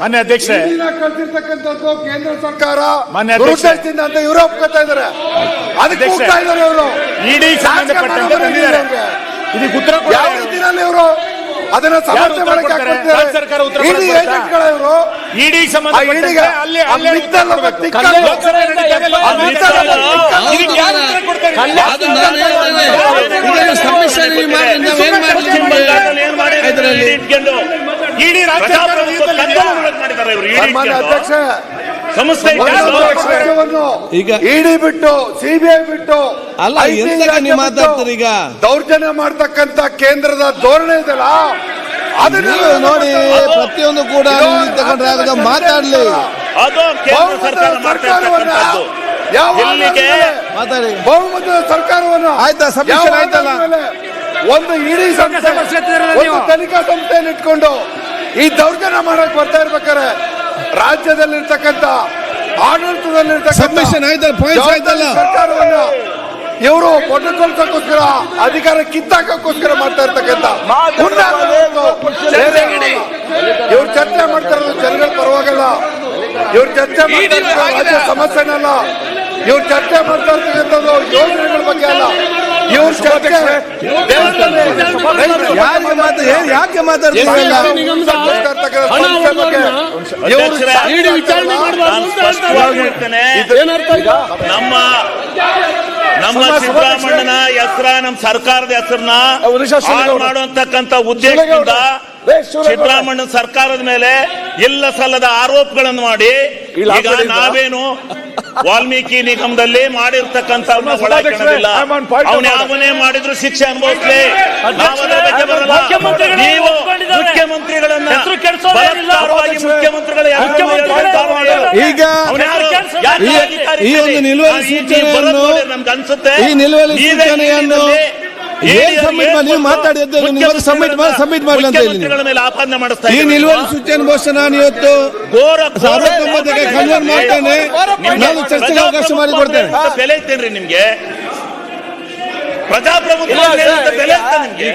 ಮಾನ್ಯ ಕಳ್ಸಿರ್ತಕ್ಕಂಥದ್ದು ಕೇಂದ್ರ ಸರ್ಕಾರ ಮಾನ್ಯ ಅಧ್ಯಕ್ಷ. ದುರುದ್ದೇಶದಿಂದ ಅಂತ ಯುರೋಪ್ ಇದಾರೆ ಅದಕ್ಕೆ ಅಧ್ಯಕ್ಷ. ಹೋಗ್ತಾ ಇದಾರೆ ಇವರು ಇಡಿ ಸಂಬಂಧಪಟ್ಟಂತೆ ಬಂದಿದ್ದಾರೆ ಇದಕ್ಕೆ ಉತ್ತರ ಕೊಡಿ. ಯಾವ ರೀತಿಯಲ್ಲಿ ಇವರು ಅದನ್ನ ಸಮರ್ಥನೆ ಮಾಡಕ್ಕೆ ರಾಜ್ಯ ಸರ್ಕಾರ ಉತ್ತರ ಇಡೀ ಕೊಡ್ತಾ? ಏಜೆಂಟ್ಗಳ ಇವರು ಇಡಿ ಸಂಬಂಧಪಟ್ಟಂತೆ ಇಡಿಗೆ ಅಲ್ಲಿ. ಲೋಕಸಭೆ ಆ ಇದಕ್ಕೆ ಯಾರು ಉತ್ತರ ಕೊಡ್ತಾರೆ? ನಾನು ಮಾಡಿ, ನಾವ್ ಏನ್ ಮಾಡ್ತೀವಿ? ಇದ್ರಲ್ಲಿ. ಇಡಿ ರಾಜ್ಯ ಮಾಡಿದ್ದಾರೆ ಸನ್ಮಾನ್ಯ ಅಧ್ಯಕ್ಷ ಸಂಸ್ಥೆ ಈಗ- ಇಡಿ ಬಿಟ್ಟು ಸಿಬಿಐ ಬಿಟ್ಟು ಅಲ್ಲ, ಮಾತಾಡ್ತಾರೆ ಈಗ? ದೌರ್ಜನ್ಯ ಮಾಡ್ತಕ್ಕಂತ ಕೇಂದ್ರದ ಧೋರಣೆ ಇದೆಲ್ಲ ಅದನ್ನ ನೋಡಿ ಪ್ರತಿಯೊಂದು ಕೂಡ ತಗೊಂಡ್ರೆ ಆಗದ ಮಾತಾಡ್ಲಿ. ಅದು ಕೇಂದ್ರ ಸರ್ಕಾರ ಮಾಡ್ತಾ ಯಾವ ಇಲ್ಲಿಗೆ ಮಾತಾಡಿ. ಬಹುಮತದ ಸರ್ಕಾರವನ್ನು ಆಯ್ತಾ, ಯಾವ ಆಯ್ತಲ್ಲ? ಒಂದು ಇಡೀ ಸಂಸ್ಥೆ ಒಂದು ತನಿಖಾ ಸಂಸ್ಥೆಯನ್ನು ಇಟ್ಕೊಂಡು ಈ ದೌರ್ಜನ್ಯ ಮಾಡಕ್ ಬರ್ತಾ ಇರ್ಬೇಕಾರೆ ರಾಜ್ಯದಲ್ಲಿರ್ತಕ್ಕಂಥ? ಸರ್ಕಾರವನ್ನ ಇವರು ಪಡ್ಕೊಳ್ತಕ್ಕೋಸ್ಕರ ಅಧಿಕಾರ ಕಿತ್ತಾಕೋಸ್ಕರ ಮಾಡ್ತಾ ಇರ್ತಕ್ಕಂಥ ಇವ್ರು ಚರ್ಚೆ ಮಾಡ್ತಾ ಇರೋದು ಜನಗಳ ಪರವಾಗಲ್ಲ. ಇವ್ರು ಚರ್ಚೆ ಮಾಡ್ತಾ ಇರೋದು ರಾಜ್ಯ ಸಮಸ್ಯೆನಲ್ಲ. ಇವ್ರು ಚರ್ಚೆ ಮಾಡ್ತಾ ಇರ್ತಕ್ಕಂಥದ್ದು ಯೋಜನೆಗಳ ಬಗ್ಗೆ ಅಲ್ಲ. ಇವ್ರ ಚರ್ಚೆ ಯಾಕೆ ಮಾತು ಮಾತಾಡ್ತೀರಲ್ಲ ನಮ್ಮ ನಮ್ಮ ಸಿದ್ದರಾಮಣ್ಣನ ಹೆಸರ ನಮ್ಮ ಸರ್ಕಾರದ ಹೆಸರನ್ನ ಹಾಳು ಮಾಡುವಂತಕ್ಕಂತ ಉದ್ದೇಶದಿಂದ ಸಿದ್ದರಾಮಣ್ಣ ಸರ್ಕಾರದ ಮೇಲೆ ಇಲ್ಲ ಸಲ್ಲದ ಆರೋಪಗಳನ್ನು ಮಾಡಿ ಈಗ ನಾವೇನು ವಾಲ್ಮೀಕಿ ನಿಗಮದಲ್ಲಿ ಮಾಡಿರ್ತಕ್ಕಂಥ ಅವನೇ ಮಾಡಿದ್ರು ಶಿಕ್ಷೆ ಅನುಭವಿಸ್ಲಿ. ನಾವು ಮುಖ್ಯಮಂತ್ರಿಗಳನ್ನ ಮುಖ್ಯಮಂತ್ರಿಗಳ. ಈಗ ಈ- ಒಂದು? ನಿಲುವಳಿ ಸೂಚನೆಯನ್ನು- ನಮ್ಗೆ ಅನ್ಸುತ್ತೆ. ಈ ನಿಲುವಳಿ ಸೂಚನೆಯನ್ನು ನೀವು submit ಮಾಡ್ಲಿ ಅಂತ ಈ ನಿಲುವಳಿ ಸೂಚನೆ ಘೋಷಣೆ ನಾನು ಇವತ್ತು? ಕನ್ವರ್ಟ್ ಮಾಡ್ತೇನೆ. ನಾನು ಚರ್ಚೆಗೆ ಅವಕಾಶ ಮಾಡಿಕೊಡ್ತೇನೆ ಪ್ರಜಾಪ್ರಭುತ್ವ ಬೆಲೆ ಇದ್ದೇನ್ರಿ ನಿಮ್ಗೆ? ಪ್ರಜಾಪ್ರಭುತ್ವ ಬೆಲೆ ಇತ್ತ ನಿಮ್ಗೆ?